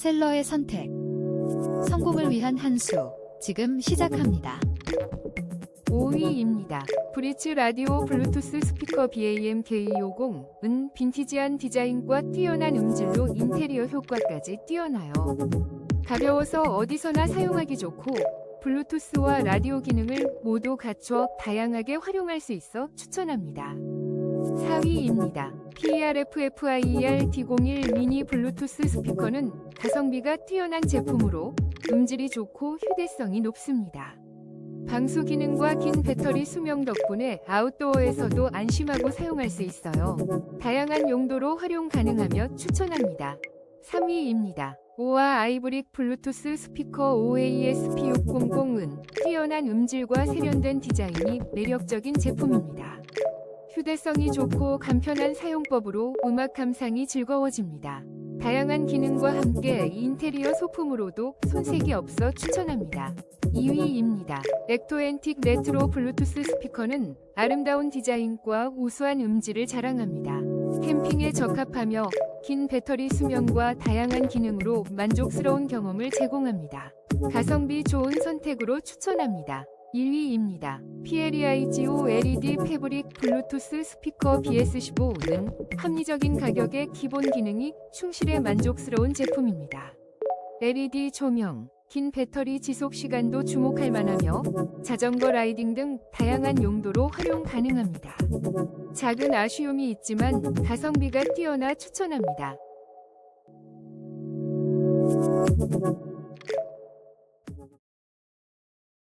셀러의 선택. 성공을 위한 한 수. 지금 시작합니다. 5위입니다. 브리츠 라디오 블루투스 스피커 BAM K50은 빈티지한 디자인과 뛰어난 음질로 인테리어 효과까지 뛰어나요. 가벼워서 어디서나 사용하기 좋고 블루투스와 라디오 기능을 모두 갖춰 다양하게 활용할 수 있어 추천합니다. 4위입니다. PRFFIER D01 미니 블루투스 스피커는 가성비가 뛰어난 제품으로 음질이 좋고 휴대성이 높습니다. 방수 기능과 긴 배터리 수명 덕분에 아웃도어에서도 안심하고 사용할 수 있어요. 다양한 용도로 활용 가능하며 추천합니다. 3위입니다. 오아 아이브릭 블루투스 스피커 OASP600은 뛰어난 음질과 세련된 디자인이 매력적인 제품입니다. 휴대성이 좋고 간편한 사용법으로 음악 감상이 즐거워집니다. 다양한 기능과 함께 인테리어 소품으로도 손색이 없어 추천합니다. 2위입니다. 렉토앤틱 레트로 블루투스 스피커는 아름다운 디자인과 우수한 음질을 자랑합니다. 캠핑에 적합하며 긴 배터리 수명과 다양한 기능으로 만족스러운 경험을 제공합니다. 가성비 좋은 선택으로 추천합니다. 1위입니다. PLEIGO LED 패브릭 블루투스 스피커 BS15는 합리적인 가격에 기본 기능이 충실해 만족스러운 제품입니다. LED 조명, 긴 배터리 지속 시간도 주목할 만하며 자전거 라이딩 등 다양한 용도로 활용 가능합니다. 작은 아쉬움이 있지만 가성비가 뛰어나 추천합니다.